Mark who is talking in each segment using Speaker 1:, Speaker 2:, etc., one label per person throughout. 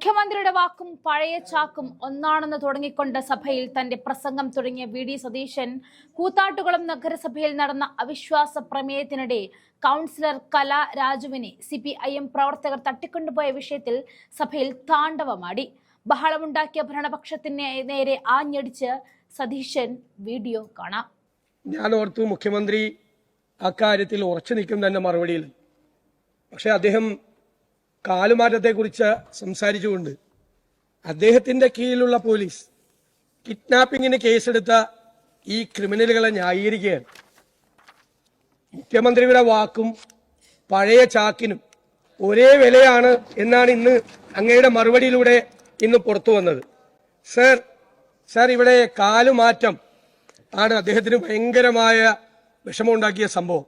Speaker 1: മുഖ്യമന്ത്രിയുടെ വാക്കും പഴയ ചാക്കും ഒന്നാണെന്ന് തുടങ്ങിക്കൊണ്ട് സഭയിൽ തന്റെ പ്രസംഗം തുടങ്ങിയ വി ഡി സതീശൻ കൂത്താട്ടുകുളം നഗരസഭയിൽ നടന്ന അവിശ്വാസ പ്രമേയത്തിനിടെ കൗൺസിലർ കല രാജുവിനെ സി പി ഐ എം പ്രവർത്തകർ തട്ടിക്കൊണ്ടുപോയ വിഷയത്തിൽ സഭയിൽ താണ്ഡവമാടി. ബഹളമുണ്ടാക്കിയ ഭരണപക്ഷത്തിന് നേരെ ആഞ്ഞടിച്ച് സതീശൻ വീഡിയോ കാണാം.
Speaker 2: ഞാൻ ഓർത്തു മുഖ്യമന്ത്രി അക്കാര്യത്തിൽ ഉറച്ചു നിൽക്കും തന്നെ മറുപടിയിൽ. പക്ഷെ അദ്ദേഹം കാലുമാറ്റത്തെക്കുറിച്ച് സംസാരിച്ചുകൊണ്ട് അദ്ദേഹത്തിന്റെ കീഴിലുള്ള പോലീസ് കിഡ്നാപ്പിങ്ങിന് കേസെടുത്ത ഈ ക്രിമിനലുകളെ ന്യായീകരിക്കുകയാണ്. മുഖ്യമന്ത്രിയുടെ വാക്കും പഴയ ചാക്കിനും ഒരേ വിലയാണ് എന്നാണ് ഇന്ന് അങ്ങയുടെ മറുപടിയിലൂടെ ഇന്ന് പുറത്തു വന്നത്. സർ സർ ഇവിടെ കാലുമാറ്റം ആണ് അദ്ദേഹത്തിന് ഭയങ്കരമായ വിഷമമുണ്ടാക്കിയ സംഭവം.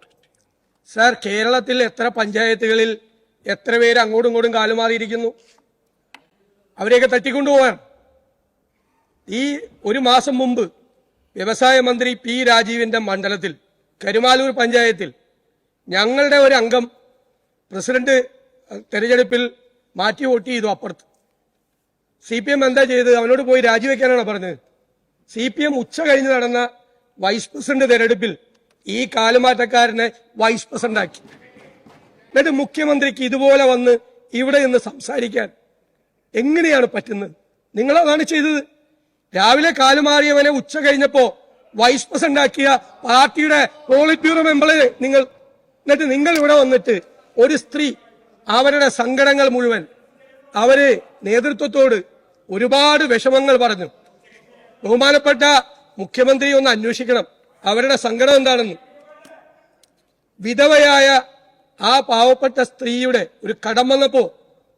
Speaker 2: സർ കേരളത്തിൽ എത്ര പഞ്ചായത്തുകളിൽ എത്ര പേര് അങ്ങോട്ടും ഇങ്ങോട്ടും കാലുമാറിയിരിക്കുന്നു? അവരെയൊക്കെ തട്ടിക്കൊണ്ടുപോകാൻ. ഈ ഒരു മാസം മുമ്പ് വ്യവസായ മന്ത്രി പി രാജീവിന്റെ മണ്ഡലത്തിൽ കരുമാലൂർ പഞ്ചായത്തിൽ ഞങ്ങളുടെ ഒരു അംഗം പ്രസിഡന്റ് തെരഞ്ഞെടുപ്പിൽ മാറ്റി വോട്ട് ചെയ്തു അപ്പുറത്ത്. സി പി എം എന്താ ചെയ്തത്? അവനോട് പോയി രാജിവെക്കാനാണ് പറഞ്ഞത്? സി പി എം ഉച്ച കഴിഞ്ഞ് നടന്ന വൈസ് പ്രസിഡന്റ് തെരഞ്ഞെടുപ്പിൽ ഈ കാലുമാറ്റക്കാരനെ വൈസ് പ്രസിഡന്റ് ആക്കി എന്നിട്ട് മുഖ്യമന്ത്രിക്ക് ഇതുപോലെ വന്ന് ഇവിടെ നിന്ന് സംസാരിക്കാൻ എങ്ങനെയാണ് പറ്റുന്നത്? നിങ്ങൾ അതാണ് ചെയ്തത്. രാവിലെ കാലുമാറിയവനെ ഉച്ച കഴിഞ്ഞപ്പോ വൈസ് പ്രസിഡന്റ് ആക്കിയ പാർട്ടിയുടെ പോളിറ്റ് ബ്യൂറോ മെമ്പറെ നിങ്ങൾ എന്നിട്ട് നിങ്ങൾ ഇവിടെ വന്നിട്ട് ഒരു സ്ത്രീ അവരുടെ സങ്കടങ്ങൾ മുഴുവൻ അവർ നേതൃത്വത്തോട് ഒരുപാട് വിഷമങ്ങൾ പറഞ്ഞു. ബഹുമാനപ്പെട്ട മുഖ്യമന്ത്രി ഒന്ന് അന്വേഷിക്കണം. അവരുടെ സങ്കടം എന്താണെന്ന്. വിധവയായ ആ പാവപ്പെട്ട സ്ത്രീയുടെ ഒരു കടം വന്നപ്പോ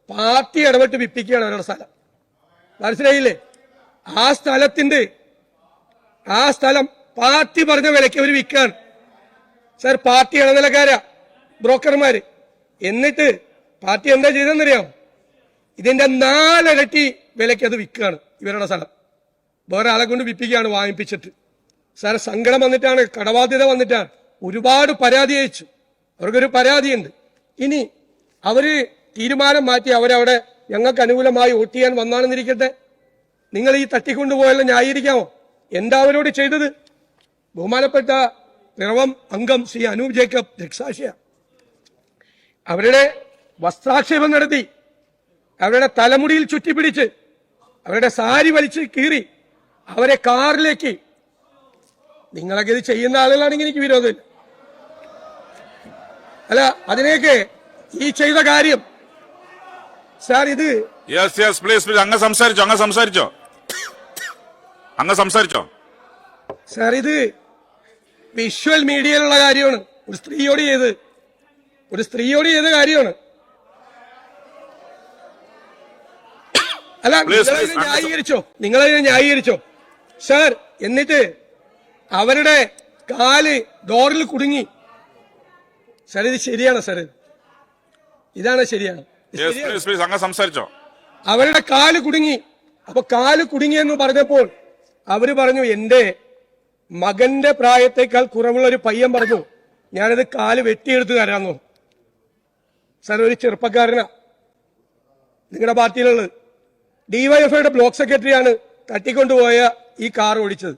Speaker 2: പാർട്ടി ഇടപെട്ട് വിപ്പിക്കുകയാണ് അവരുടെ സ്ഥലം. മനസ്സിലായില്ലേ? ആ സ്ഥലത്തിന്റെ ആ സ്ഥലം പാർട്ടി പറഞ്ഞ വിലയ്ക്ക് അവർ വിൽക്കുകയാണ്. സർ പാർട്ടി ഇടനിലക്കാരാ ബ്രോക്കർമാര്. എന്നിട്ട് പാർട്ടി എന്താ ചെയ്തെന്നറിയാമോ ഇതിന്റെ നാലിരട്ടി വിലയ്ക്ക് അത് വിൽക്കുകയാണ് ഇവരുടെ സ്ഥലം. വേറെ ആളെ കൊണ്ട് വിപ്പിക്കുകയാണ് വാങ്ങിപ്പിച്ചിട്ട്. സാർ സങ്കടം വന്നിട്ടാണ് കടബാധ്യത വന്നിട്ടാണ് ഒരുപാട് പരാതി അയച്ചു. അവർക്കൊരു പരാതിയുണ്ട്. ഇനി അവർ തീരുമാനം മാറ്റി അവരവിടെ ഞങ്ങൾക്ക് അനുകൂലമായി വോട്ട് ചെയ്യാൻ വന്നാണെന്നിരിക്കട്ടെ. നിങ്ങൾ ഈ തട്ടിക്കൊണ്ടുപോയാലും ന്യായീകരിക്കാമോ? എന്താ അവരോട് ചെയ്തത്? ബഹുമാനപ്പെട്ട നിറവം അംഗം ശ്രീ അനൂപ് ജേക്കബ് ദൃക്സാക്ഷിയ അവരുടെ വസ്ത്രാക്ഷേപം നടത്തി അവരുടെ തലമുടിയിൽ ചുറ്റിപ്പിടിച്ച് അവരുടെ സാരി വലിച്ച് കീറി അവരെ കാറിലേക്ക്. നിങ്ങളൊക്കെ ഇത് ചെയ്യുന്ന ആളുകളാണെങ്കിൽ എനിക്ക് വിരോധമില്ല. അല്ല അതിനേക്ക് ഈ ചെയ്ത കാര്യം. സാർ ഇത്
Speaker 3: യെസ് യെസ് പ്ലീസ് പ്ലീസ് അങ്ങ് സംസാരിച്ചോ അങ്ങ് സംസാരിച്ചോ. അങ്ങ് സംസാരിച്ചോ.
Speaker 2: സാർ ഇത് വിഷ്വൽ മീഡിയയിലുള്ള കാര്യമാണ്. ഒരു സ്ത്രീയോട് ചെയ്ത് ഒരു സ്ത്രീയോട് ചെയ്ത കാര്യമാണ്. അല്ല നിങ്ങളതിനെ ന്യായീകരിച്ചോ നിങ്ങളതിനെ ന്യായീകരിച്ചോ. സാർ എന്നിട്ട് അവരുടെ കാൽ ഡോറിൽ കുടുങ്ങി. സാർ ഇത് ശരിയാണ് സാർ. ഇതാണ് ശരിയാണ്.
Speaker 3: അങ്ങ് സംസാരിച്ചോ.
Speaker 2: അവരുടെ കാൽ കുടുങ്ങി. അപ്പൊ കാൽ കുടുങ്ങി എന്ന് പറഞ്ഞപ്പോൾ അവർ പറഞ്ഞു എന്റെ മകന്റെ പ്രായത്തേക്കാൾ കുറവുള്ള ഒരു പയ്യൻ പറഞ്ഞു ഞാനത് കാൽ വെട്ടിയെടുത്ത് തരാന്നു. സാർ ഒരു ചെറുപ്പക്കാരനാ. നിങ്ങളുടെ പാർട്ടിയിലുള്ളത് ഡിവൈഎഫ്ഐയുടെ ബ്ലോക്ക് സെക്രട്ടറിയാണ് തട്ടിക്കൊണ്ടുപോയ ഈ കാർ ഓടിച്ചത്.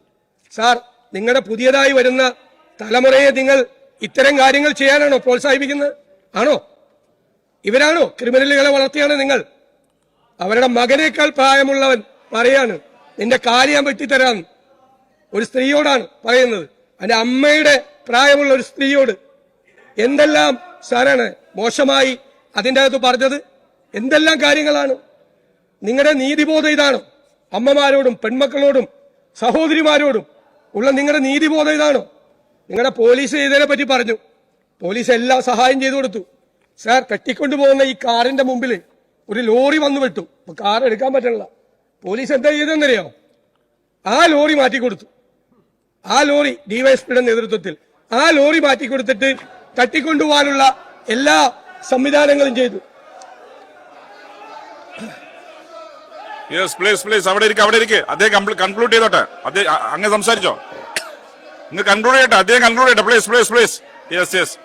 Speaker 2: സാർ നിങ്ങളുടെ പുതിയതായി വരുന്ന തലമുറയെ നിങ്ങൾ ഇത്തരം കാര്യങ്ങൾ ചെയ്യാനാണോ പ്രോത്സാഹിപ്പിക്കുന്നത്? ആണോ? ഇവരാണോ ക്രിമിനലുകളെ വളർത്തിയാണ് നിങ്ങൾ? അവരുടെ മകനേക്കാൾ പ്രായമുള്ളവൻ പറയാണ് നിന്റെ കാൽ ഞാൻ വെട്ടിത്തരാൻ ഒരു സ്ത്രീയോടാണ് പറയുന്നത്. അതിന്റെ അമ്മയുടെ പ്രായമുള്ള ഒരു സ്ത്രീയോട്. എന്തെല്ലാം സാറാണ് മോശമായി അതിന്റെ അകത്ത് പറഞ്ഞത്? എന്തെല്ലാം കാര്യങ്ങളാണ്? നിങ്ങളുടെ നീതിബോധം ഇതാണോ? അമ്മമാരോടും പെൺമക്കളോടും സഹോദരിമാരോടും ഉള്ള നിങ്ങളുടെ നീതിബോധം ഇതാണോ? നിങ്ങളുടെ പോലീസ് ചെയ്തതിനെ പറ്റി പറഞ്ഞു. പോലീസ് എല്ലാം സഹായം ചെയ്തു കൊടുത്തു. സാർ കെട്ടിക്കൊണ്ടുപോകുന്ന ഈ കാറിന്റെ മുമ്പിൽ ഒരു ലോറി വന്നു വിട്ടു. അപ്പൊ കാർ എടുക്കാൻ പറ്റണില്ല. പോലീസ് എന്താ ചെയ്തെന്നറിയോ ആ ലോറി മാറ്റി കൊടുത്തു. ആ ലോറി ഡിവൈഎസ്പിയുടെ നേതൃത്വത്തിൽ ആ ലോറി മാറ്റി കൊടുത്തിട്ട് തട്ടിക്കൊണ്ടുപോകാനുള്ള എല്ലാ സംവിധാനങ്ങളും ചെയ്തു.
Speaker 3: യെസ് പ്ലീസ് പ്ലീസ് അവിടെ ഇരിക്കുക അവിടെ ഇരിക്കുക അദ്ദേഹം കൺക്ലൂഡ് ചെയ്തോട്ടെ. അദ്ദേഹം അങ്ങനെ അങ്ങ് സംസാരിച്ചോ? ഇങ്ങ് കൺക്ലൂഡ് ചെയ്യട്ടെ അദ്ദേഹം കൺക്ലൂഡ് ചെയ്യട്ടെ. Please please please yes yes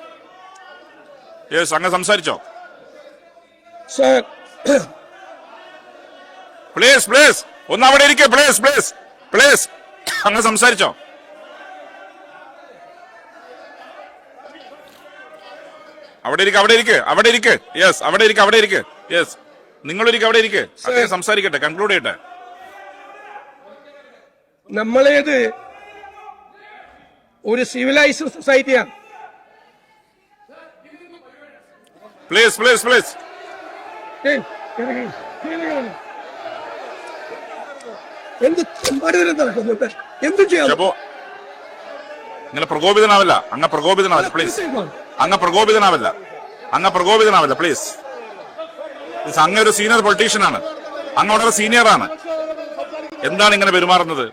Speaker 3: yes അങ്ങ് സംസാരിച്ചോ. പ്ലീസ് പ്ലീസ് ഒന്ന് അവിടെ ഇരിക്കേ. പ്ലീസ് പ്ലീസ് പ്ലീസ് അങ്ങ് സംസാരിച്ചോ. അവിടെ ഇരിക്കെ അവിടെ ഇരിക്കെ അവിടെ ഇരിക്കെ. യെസ് അവിടെ ഇരിക്കെ അവിടെ ഇരിക്കെ. യെസ് നിങ്ങൾ ഇരിക്കെ അവിടെ ഇരിക്കെ. അദ്ദേഹം സംസാരിക്കട്ടെ കൺക്ലൂഡ് ചെയ്യട്ടെ.
Speaker 2: നമ്മളേത് ഒരു സിവിലൈസ്ഡ് സൊസൈറ്റിയാണ്.
Speaker 3: Please please please.
Speaker 2: എന്ത് തെമ്മാടിത്തരം എന്ത് ചെയ്യാം.
Speaker 3: നിങ്ങൾ പ്രകോപിതനാവില്ല. അങ്ങ് പ്രകോപിതനാവില്ല പ്ലീസ് അങ്ങ് പ്രകോപിതനാവില്ല. അങ്ങ് പ്രകോപിതനാവില്ല പ്ലീസ് അങ്ങ് ഒരു സീനിയർ പൊളിറ്റീഷ്യൻ ആണ്. അങ്ങ് വളരെ സീനിയർ ആണ്. എന്താണ് ഇങ്ങനെ പെരുമാറുന്നത്?